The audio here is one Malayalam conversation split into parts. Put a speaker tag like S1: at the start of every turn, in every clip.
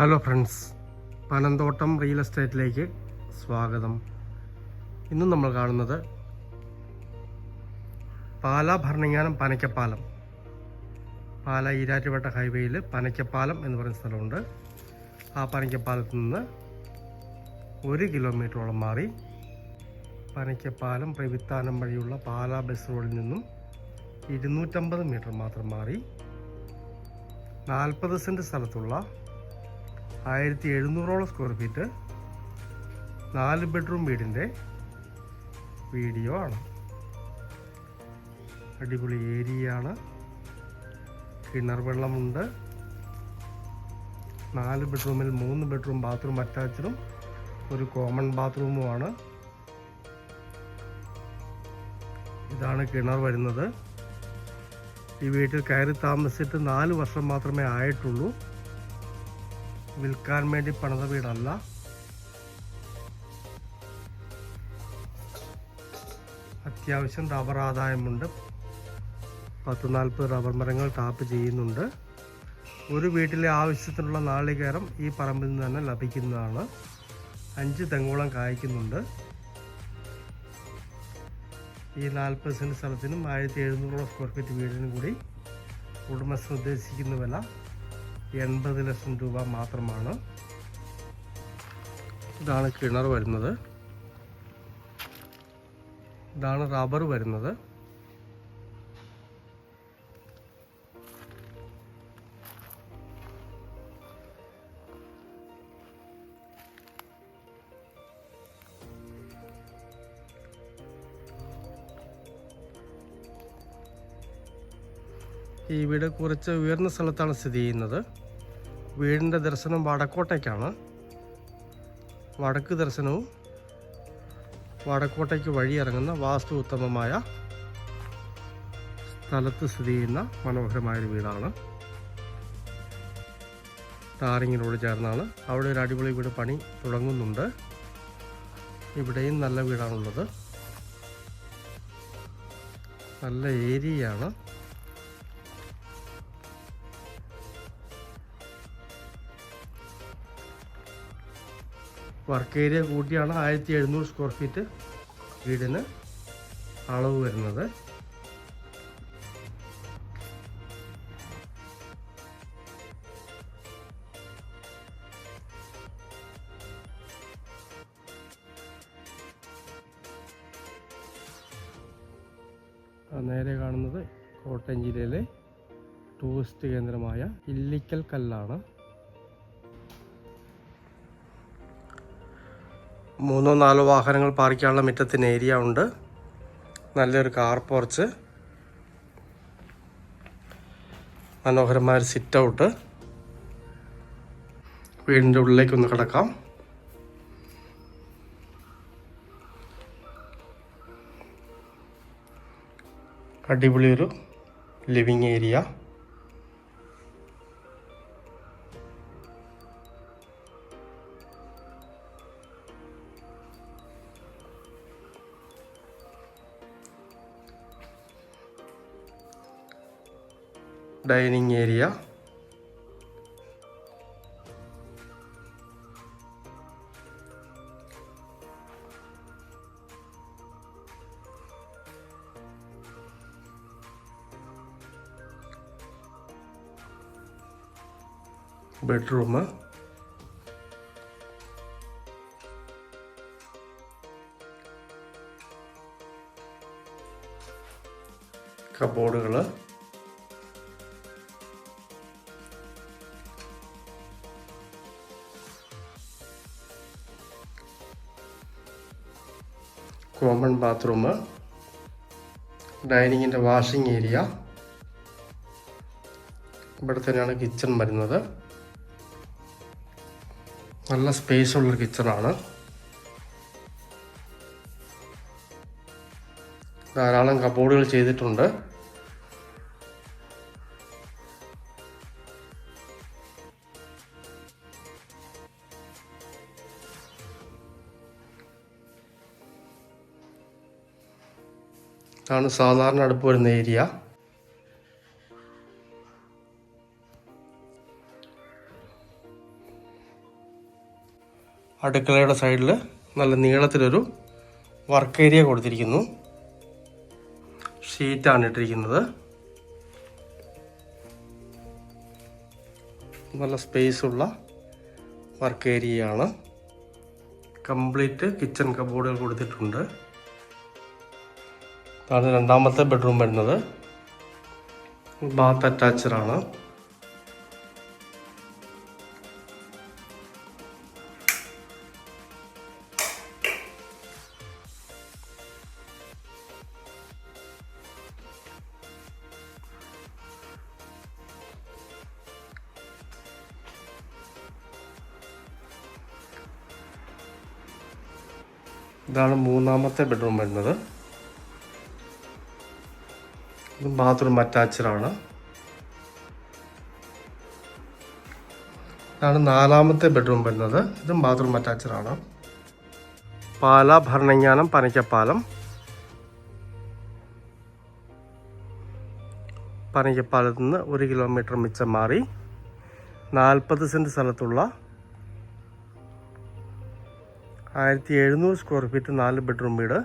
S1: ഹലോ ഫ്രണ്ട്സ് പനന്തോട്ടം റിയൽ എസ്റ്റേറ്റിലേക്ക് സ്വാഗതം. ഇന്ന് നമ്മൾ കാണുന്നത് പാല ഭരണങ്ങാനം പനയ്ക്കപ്പാലം പാല ഈരാറ്റുപേട്ട ഹൈവേയിൽ പനയ്ക്കപ്പാലം എന്ന് പറയുന്ന സ്ഥലമുണ്ട്. ആ പനയ്ക്കപ്പാലത്ത് നിന്ന് ഒരു കിലോമീറ്ററോളം മാറി പനയ്ക്കപ്പാലം പ്രവിത്താനം വഴിയുള്ള പാല ബസ് റോഡിൽ നിന്നും ഇരുന്നൂറ്റമ്പത് മീറ്റർ മാത്രം മാറി നാൽപ്പത് സെന്റ് സ്ഥലത്തുള്ള ആയിരത്തി എഴുന്നൂറോളം സ്ക്വയർ ഫീറ്റ് നാല് ബെഡ്റൂം വീടിന്റെ വീഡിയോ ആണ്. അടിപൊളി ഏരിയയാണ് കിണർ വെള്ളമുണ്ട്. നാല് ബെഡ്റൂമിൽ മൂന്ന് ബെഡ്റൂം ബാത്റൂം അറ്റാച്ചഡും ഒരു കോമൺ ബാത്റൂമുമാണ് ഇതാണ് കിണർ വരുന്നത്. ഈ വീട്ടിൽ കയറി താമസിച്ചിട്ട് നാല് വർഷം മാത്രമേ ആയിട്ടുള്ളൂ. വിൽക്കാൻ വേണ്ടി പണിത വീടല്ല. അത്യാവശ്യം റബ്ബർ ആദായമുണ്ട്. പത്ത് നാൽപ്പത് റബ്ബർ മരങ്ങൾ ടാപ്പ് ചെയ്യുന്നുണ്ട്. ഒരു വീട്ടിലെ ആവശ്യത്തിനുള്ള നാളികേരം ഈ പറമ്പിൽ നിന്ന് തന്നെ ലഭിക്കുന്നതാണ്. അഞ്ച് തെങ്ങോളം കായ്ക്കുന്നുണ്ട്. ഈ നാൽപ്പത് സെന്റ് സ്ഥലത്തിനും ആയിരത്തി എഴുന്നൂറോളം സ്ക്വയർ ഫീറ്റ് വീടിനും കൂടി ഉടമസ്ഥൻ ഉദ്ദേശിക്കുന്ന വില എൺപത് ലക്ഷം രൂപ മാത്രമാണ്. ഇതാണ് കിണർ വരുന്നത്. ഇതാണ് റബ്ബർ വരുന്നത്. ഈ വീട് കുറച്ച് ഉയർന്ന സ്ഥലത്താണ് സ്ഥിതി ചെയ്യുന്നത്. വീടിന്റെ ദർശനം വടക്കോട്ടേക്കാണ്. വടക്ക് ദർശനവും വടക്കോട്ടേക്ക് വഴി ഇറങ്ങുന്ന വാസ്തു ഉത്തമമായ സ്ഥലത്ത് സ്ഥിതി ചെയ്യുന്ന മനോഹരമായൊരു വീടാണ്. ടാറിങ്ങിനോട് ചേർന്നാണ്. അവിടെ ഒരു അടിപൊളി വീട് പണി തുടങ്ങുന്നുണ്ട്. ഇവിടെയും നല്ല വീടാണുള്ളത്. നല്ല ഏരിയയാണ്. വർക്ക് ഏരിയ കൂട്ടിയാണ് ആയിരത്തി എഴുന്നൂറ് സ്ക്വയർ ഫീറ്റ് വീടിന് അളവ് വരുന്നത്. നേരെ കാണുന്നത് കോട്ടയം ജില്ലയിലെ ടൂറിസ്റ്റ് കേന്ദ്രമായ ഇല്ലിക്കൽ കല്ലാണ്. മൂന്നോ നാലോ വാഹനങ്ങൾ പാർക്കാനുള്ള മുറ്റത്തിന് ഏരിയ ഉണ്ട്. നല്ലൊരു കാർ പോർച്ച് മനോഹരമായ ഒരു സിറ്റ് ഔട്ട് വീടിന്റെ ഉള്ളിലേക്ക് ഒന്ന് കിടക്കാം. അടിപൊളിയൊരു living area dining area. Bedroom. കബോർഡുകൾ common bathroom ഡൈനിങ്ങിന്റെ വാഷിംഗ് ഏരിയ ഇവിടെ തന്നെയാണ് കിച്ചൺ വരുന്നത്. നല്ല സ്പേസ് ഉള്ളൊരു കിച്ചണാണ് ധാരാളം കബോർഡുകൾ ചെയ്തിട്ടുണ്ട്. ഇതാണ് സാധാരണ അടുപ്പ് വരുന്ന ഏരിയ. അടുക്കളയുടെ സൈഡിൽ നല്ല നീളത്തിലൊരു വർക്ക് ഏരിയ കൊടുത്തിരിക്കുന്നു. ഷീറ്റാണ് ഇട്ടിരിക്കുന്നത്. നല്ല സ്പേസ് ഉള്ള വർക്ക് ഏരിയയാണ്. കംപ്ലീറ്റ് കിച്ചൺ കബോർഡുകൾ കൊടുത്തിട്ടുണ്ട്. അതാണ് രണ്ടാമത്തെ ബെഡ്റൂം വരുന്നത്. ബാത്ത് അറ്റാച്ച്ഡ് ആണ്. ഇതാണ് മൂന്നാമത്തെ ബെഡ്റൂം വരുന്നത്. ഇത് ബാത്റൂം അറ്റാച്ചഡാണ് ഇതാണ് നാലാമത്തെ ബെഡ്റൂം വരുന്നത്. ഇതും ബാത്റൂം അറ്റാച്ചഡാണ് പാല ഭരണങ്ങാനം പനയ്ക്കപ്പാലം. പനയ്ക്കപ്പാലത്ത് നിന്ന് ഒരു കിലോമീറ്റർ മിച്ചം മാറി നാൽപ്പത് സെന്റ് സ്ഥലത്തുള്ള ആയിരത്തി എഴുന്നൂറ് സ്ക്വയർ ഫീറ്റ് നാല് ബെഡ്റൂം വീട്.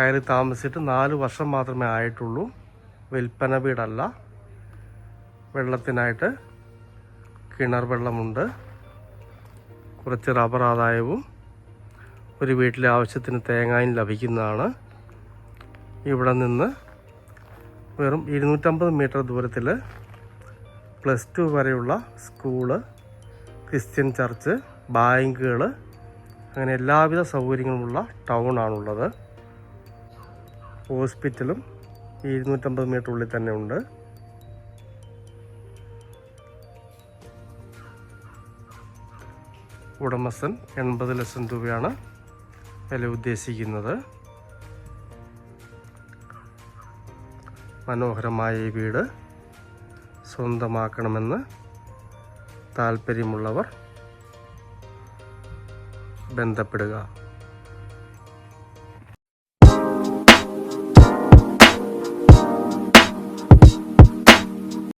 S1: കയറി താമസിച്ചിട്ട് നാല് വർഷം മാത്രമേ ആയിട്ടുള്ളൂ. വിൽപ്പന വീടല്ല. വെള്ളത്തിനായിട്ട് കിണർ വെള്ളമുണ്ട്. കുറച്ച് റബ്ബർ ആദായവും ഒരു വീട്ടിലെ ആവശ്യത്തിന് തേങ്ങായും ലഭിക്കുന്നതാണ്. ഇവിടെ നിന്ന് വെറും ഇരുന്നൂറ്റമ്പത് മീറ്റർ ദൂരത്തിൽ പ്ലസ് ടു വരെയുള്ള സ്കൂൾ ക്രിസ്ത്യൻ ചർച്ച് ബാങ്കുകൾ അങ്ങനെ എല്ലാവിധ സൗകര്യങ്ങളുമുള്ള ടൗൺ ആണുള്ളത് ഹോസ്പിറ്റലും ഈ ഇരുന്നൂറ്റമ്പത് മീറ്റർ ഉള്ളിൽ തന്നെ ഉണ്ട്. ഉടമസ്ഥൻ എൺപത് ലക്ഷം രൂപയാണ് വില ഉദ്ദേശിക്കുന്നത്. മനോഹരമായ ഈ വീട് സ്വന്തമാക്കണമെന്ന് താല്പര്യമുള്ളവർ ബന്ധപ്പെടുക.